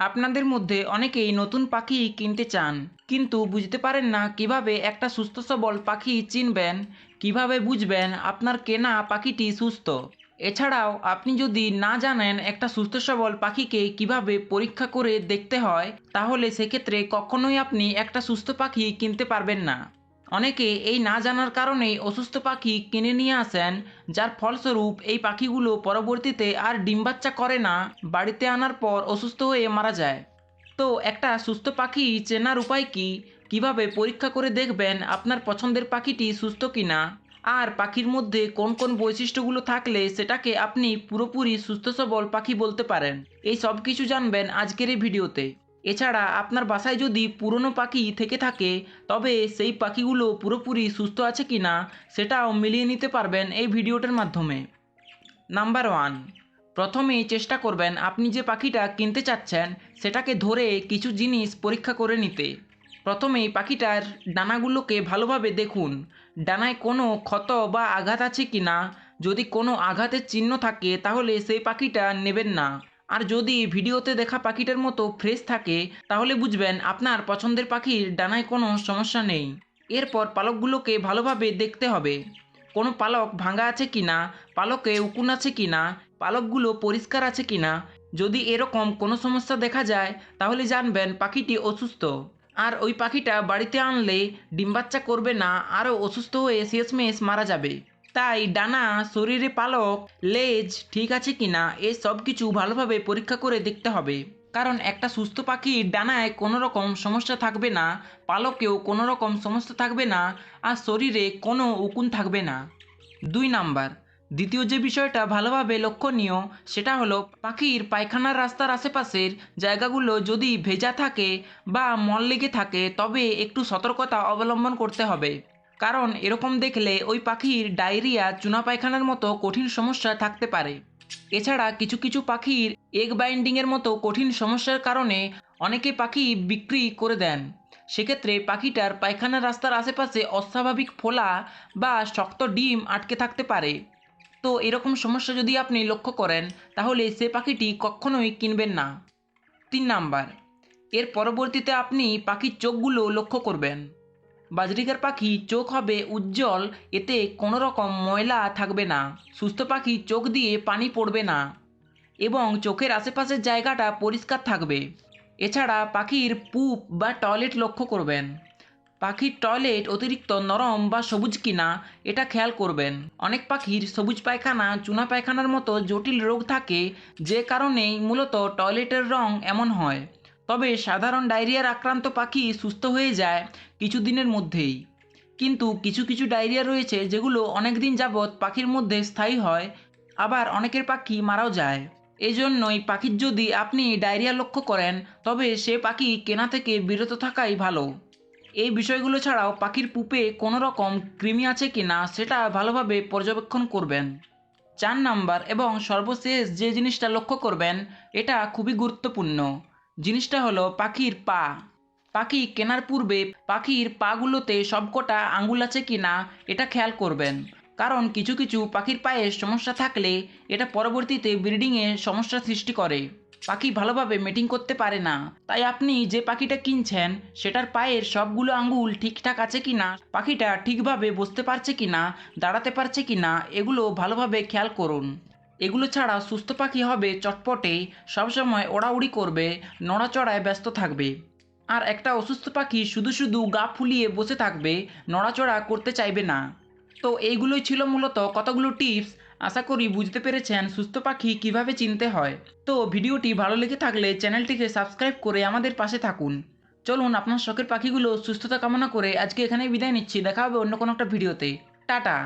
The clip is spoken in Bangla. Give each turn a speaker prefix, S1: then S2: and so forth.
S1: আপনাদের মধ্যে অনেকেই নতুন পাখি কিনতে চান, কিন্তু বুঝতে পারেন না কীভাবে একটা সুস্থ সবল পাখি চিনবেন, কীভাবে বুঝবেন আপনার কেনা পাখিটি সুস্থ। এছাড়াও আপনি যদি না জানেন একটা সুস্থ সবল পাখিকে কীভাবে পরীক্ষা করে দেখতে হয়, তাহলে সেক্ষেত্রে কখনোই আপনি একটা সুস্থ পাখি কিনতে পারবেন না। অনেকে এই না জানার কারণে অসুস্থ পাখি কিনে নিয়ে আসেন, যার ফলস্বরূপ এই পাখিগুলো পরবর্তীতে আর ডিম বাচ্চা করে না, বাড়িতে আনার পর অসুস্থ হয়ে মারা যায়। তো একটা সুস্থ পাখি চেনার উপায় কি? কীভাবে পরীক্ষা করে দেখবেন আপনার পছন্দের পাখিটি সুস্থ কিনা? আর পাখির মধ্যে কোন কোন বৈশিষ্ট্যগুলো থাকলে সেটাকে আপনি পুরোপুরি সুস্থ সবল পাখি বলতে পারেন? এই সব কিছু জানবেন আজকের এই ভিডিওতে। এছাড়া আপনার বাসায় যদি পুরনো পাখি থেকে থাকে, তবে সেই পাখিগুলো পুরোপুরি সুস্থ আছে কি না সেটাও মিলিয়ে নিতে পারবেন এই ভিডিওটার মাধ্যমে। নাম্বার ওয়ান প্রথমেই চেষ্টা করবেন আপনি যে পাখিটা কিনতে চাচ্ছেন, সেটাকে ধরে কিছু জিনিস পরীক্ষা করে নিতে। প্রথমেই পাখিটার ডানাগুলোকে ভালোভাবে দেখুন, ডানায় কোনো ক্ষত বা আঘাত আছে কি না যদি কোনো আঘাতের চিহ্ন থাকে, তাহলে সেই পাখিটা নেবেন না। আর যদি ভিডিওতে দেখা পাখিটার মতো ফ্রেশ থাকে, তাহলে বুঝবেন আপনার পছন্দের পাখির ডানায় কোনো সমস্যা নেই। এরপর পালকগুলোকে ভালোভাবে দেখতে হবে। কোনো পালক ভাঙা আছে কি না পালকে উকুন আছে কি না পালকগুলো পরিষ্কার আছে কি না যদি এরকম কোনো সমস্যা দেখা যায়, তাহলে জানবেন পাখিটি অসুস্থ। আর ওই পাখিটা বাড়িতে আনলে ডিম বাচ্চা করবে না, আরও অসুস্থ হয়ে শেষমেশ মারা যাবে। তাই ডানা, শরীরে পালক, লেজ ঠিক আছে কিনা এই সব কিছু ভালোভাবে পরীক্ষা করে দেখতে হবে। কারণ একটা সুস্থ পাখির ডানায় কোনো রকম সমস্যা থাকবে না, পালকেও কোনো রকম সমস্যা থাকবে না, আর শরীরে কোনো উকুন থাকবে না। দুই নাম্বার, দ্বিতীয় যে বিষয়টা ভালোভাবে লক্ষণীয়, সেটা হলো পাখির পায়খানার রাস্তার আশেপাশের জায়গাগুলো যদি ভেজা থাকে বা মল লেগে থাকে, তবে একটু সতর্কতা অবলম্বন করতে হবে। কারণ এরকম দেখলে ওই পাখির ডায়রিয়া, চুনা পায়খানার মতো কঠিন সমস্যা থাকতে পারে। এছাড়া কিছু কিছু পাখির এগ বাইন্ডিংয়ের মতো কঠিন সমস্যার কারণে অনেকে পাখি বিক্রি করে দেন। সেক্ষেত্রে পাখিটার পায়খানার রাস্তার আশেপাশে অস্বাভাবিক ফোলা বা শক্ত ডিম আটকে থাকতে পারে। তো এরকম সমস্যা যদি আপনি লক্ষ্য করেন, তাহলে সে পাখিটি কখনোই কিনবেন না। তিন নাম্বার, এর পরবর্তীতে আপনি পাখির চোখগুলো লক্ষ্য করবেন। বাজরিকার পাখি চোখ হবে উজ্জ্বল, এতে কোনো রকম ময়লা থাকবে না। সুস্থ পাখি চোখ দিয়ে পানি পড়বে না এবং চোখের আশেপাশের জায়গাটা পরিষ্কার থাকবে। এছাড়া পাখির পুপ বা টয়লেট লক্ষ্য করবেন। পাখির টয়লেট অতিরিক্ত নরম বা সবুজ কিনা, এটা খেয়াল করবেন। অনেক পাখির সবুজ পায়খানা, চুনা পায়খানার মতো জটিল রোগ থাকে, যে কারণেই মূলত টয়লেটের রং এমন হয়। তবে সাধারণ ডায়রিয়ার আক্রান্ত পাখি সুস্থ হয়ে যায় কিছুদিনের মধ্যেই। কিন্তু কিছু কিছু ডায়রিয়া রয়েছে যেগুলো অনেক দিন যাবৎ পাখির মধ্যে স্থায়ী হয়, আবার অনেকের পাখি মারাও যায়। এই জন্যই পাখির যদি আপনি ডায়রিয়া লক্ষ্য করেন, তবে সে পাখি কেনা থেকে বিরত থাকাই ভালো। এই বিষয়গুলো ছাড়াও পাখির পুপে কোনো রকম কৃমি আছে কি না সেটা ভালোভাবে পর্যবেক্ষণ করবেন। চার নাম্বার এবং সর্বশেষ যে জিনিসটা লক্ষ্য করবেন, এটা খুবই গুরুত্বপূর্ণ। জিনিসটা হলো পাখির পা। পাখি কেনার পূর্বে পাখির পাগুলোতে সবকটা আঙ্গুল আছে কি না, এটা খেয়াল করবেন। কারণ কিছু কিছু পাখির পায়ে সমস্যা থাকলে এটা পরবর্তীতে ব্রিডিংয়ে সমস্যা সৃষ্টি করে। পাখি ভালোভাবে মিটিং করতে পারে না। তাই আপনি যে পাখিটা কিনছেন, সেটার পায়ের সবগুলো আঙ্গুল ঠিকঠাক আছে কি না, পাখিটা ঠিকভাবে বসতে পারছে কি না, দাঁড়াতে পারছে কি না, এগুলো ভালোভাবে খেয়াল করুন। এগুলো ছাড়া সুস্থ পাখি হবে চটপটে, সবসময় ওড়াউড়ি করবে, নড়াচড়ায় ব্যস্ত থাকবে। আর একটা অসুস্থ পাখি শুধু শুধু গা ফুলিয়ে বসে থাকবে, নড়াচড়া করতে চাইবে না। তো এইগুলোই ছিল মূলত কতগুলো টিপস, আশা করি বুঝতে পেরেছেন সুস্থ পাখি কীভাবে চিনতে হয়। তো ভিডিওটি ভালো লেগে থাকলে চ্যানেলটিকে সাবস্ক্রাইব করে আমাদের পাশে থাকুন। চলুন আপনার শখের পাখিগুলো সুস্থতা কামনা করে আজকে এখানেই বিদায় নিচ্ছি, দেখা হবে অন্য কোনো একটা ভিডিওতে। টাটা!